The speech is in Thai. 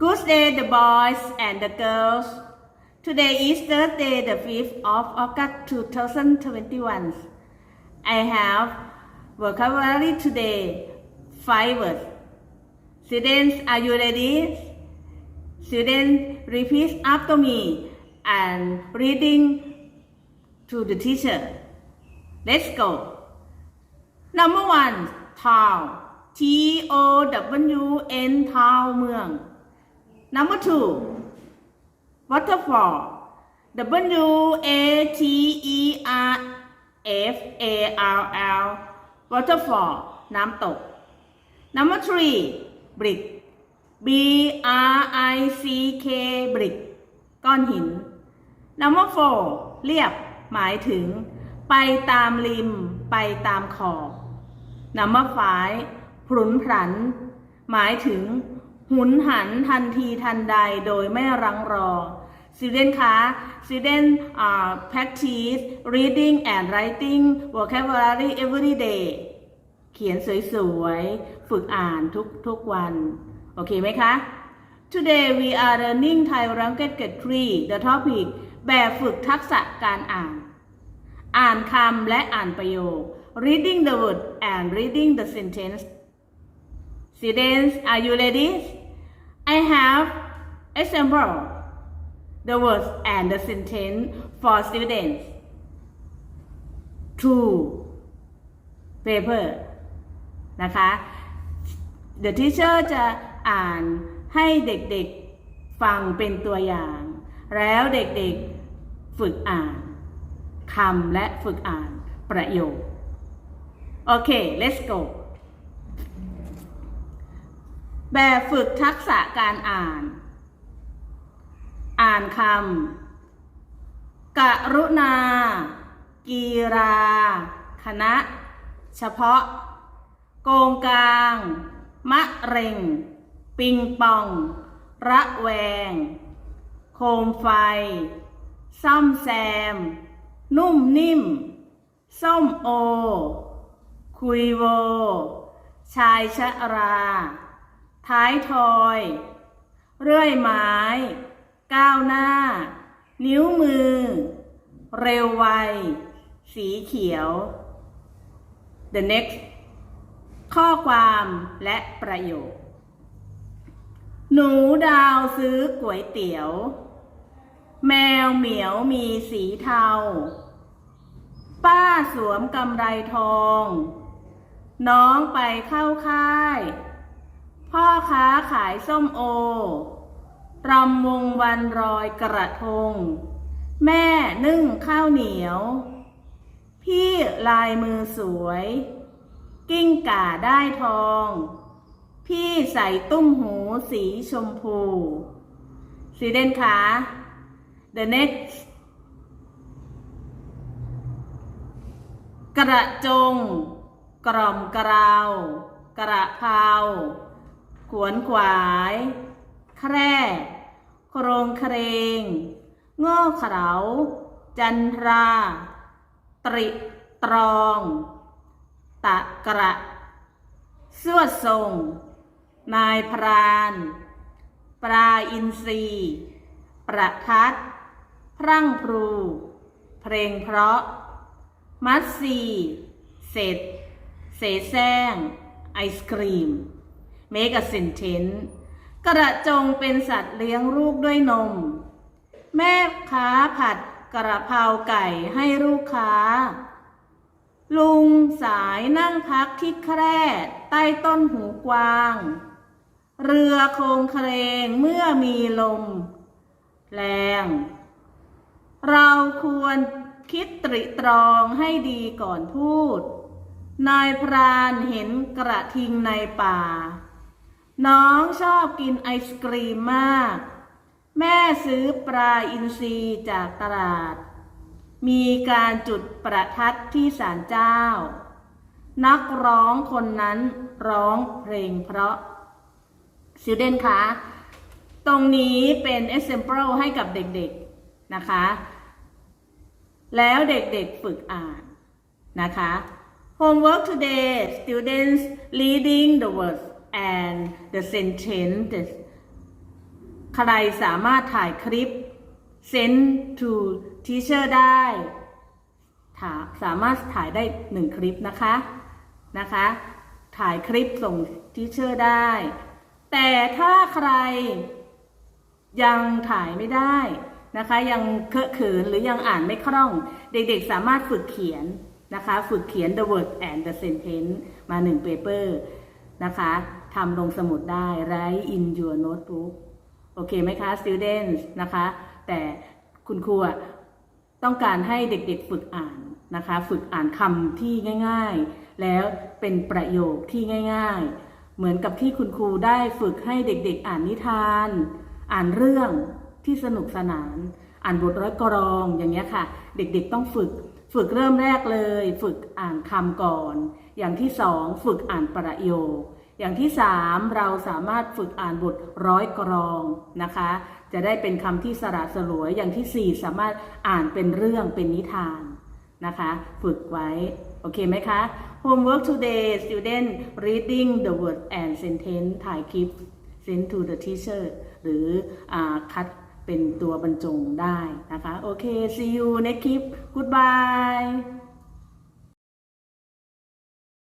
Good day, the boys and the girls. Today is Thursday, the 5th of August 2021. I have vocabulary today, five words. Students, are you ready? Students, repeat after me and reading to the teacher. Let's go. Number one, town. T O W N town เมือง Number two, waterfall. W A T E R F A R L waterfall น้ำตก Number three, brick. B R I C K brick ก้อนหิน Number four เรียบ หมายถึง ไปตามริม ไปตามขอบ Number five พรุนพรัน หมายถึง หุนหันทันทีทันใดโดยไม่รังรอ Student คะ Student uh, practice reading and writing vocabulary every day เขียนสวยๆ ฝึกอ่านทุกๆวัน โอเคไหมคะ Today we are learning Thai language grade 3 the topic แบบฝึกทักษะการอ่าน อ่านคำและอ่านประโยค reading the word and reading the sentence Students are you ready I have example the words and the sentence for students two paper นะคะ The teacher จะอ่านให้เด็กๆฟังเป็นตัวอย่าง แล้วเด็กๆฝึกอ่านคำและฝึกอ่านประโยค โอเค let's go แบบฝึกทักษะการอ่าน อ่านคำกรุณา กีรา คณะ เฉพาะ โกงกลาง มะเร็ง ปิงปอง ระแวง โคมไฟ ซ่อมแซม นุ่มนิ่ม ส้มโอ คุยโว ชายชะรา ท้ายทอย เรื่อยไม้ ก้าวหน้า นิ้วมือ เร็วไว สีเขียว the next ข้อความและประโยค หนูดาวซื้อก๋วยเตี๋ยว แมวเหมียวมีสีเทา ป้าสวมกำไรทอง น้องไปเข้าค่าย พ่อค้าขายส้มโอรำวงวันรอยกระทง แม่นึ่งข้าวเหนียว พี่ลายมือสวย กิ้งก่าได้ทอง พี่ใส่ตุ้มหูสีชมพูสีเดนคะ the next กระจง กล่อมกราว กระเพรา ขวนขวาย แคร่ โครงเครงโง่เขลาจันทรา ตริตรอง ตะกระสวดทรง นายพราน ปลาอินทรีประทัด พรั่งพรู เพลงเพราะ มัดซี เสร็จ เสแสร้ง ไอศครีม เมกะเซนเทนกระจงเป็นสัตว์เลี้ยงลูกด้วยนม แม่ค้าผัดกระเพราไก่ให้ลูกค้า ลุงสายนั่งพักที่แคร่ใต้ต้นหูกวาง เรือโคงเครงเมื่อมีลม แรง เราควรคิดตริตรองให้ดีก่อนพูด นายพรานเห็นกระทิงในป่า น้องชอบกินไอศกรีมมาก แม่ซื้อปลาอินทรีจากตลาด มีการจุดประทัดที่ศาลเจ้า นักร้องคนนั้นร้องเพลงเพราะ Student คะ ตรงนี้เป็น example ให้กับเด็กๆนะคะ แล้วเด็กๆฝึกอ่านนะคะ Homework today students reading the words and the sentence ใครสามารถถ่ายคลิป send to teacher ได้สามารถถ่ายได้หนึ่งคลิปนะคะนะคะ ถ่ายคลิปส่ง teacher ได้ แต่ถ้าใครยังถ่ายไม่ได้นะคะ ยังเคอะเขินหรือยังอ่านไม่คล่อง เด็กๆสามารถฝึกเขียนนะคะ ฝึกเขียน the word and the sentence มาหนึ่ง paper นะคะทำลงสมุดได้ write in your notebook โอเคไหมคะ students นะคะ แต่คุณครูต้องการให้เด็กๆฝึกอ่านนะคะ ฝึกอ่านคำที่ง่าย ๆ แล้วเป็นประโยคที่ง่าย ๆ เหมือนกับที่คุณครูได้ฝึกให้เด็กๆ อ่านนิทาน อ่านเรื่องที่สนุกสนาน อ่านบทร้อยกรองอย่างเงี้ยค่ะ เด็กๆต้องฝึก ฝึกเริ่มแรกเลย ฝึกอ่านคำก่อน อย่างที่สองฝึกอ่านประโยค อย่างที่สามเราสามารถฝึกอ่านบทร้อยกรองนะคะ จะได้เป็นคำที่สระสลวย อย่างที่สี่สามารถอ่านเป็นเรื่องเป็นนิทานนะคะ ฝึกไว้ โอเคไหมคะ Homework today student reading the word and sentence ถ่ายคลิป send to the teacher หรืออาคัด เป็นตัวบรรจงได้นะคะ โอเค see you next clip goodbye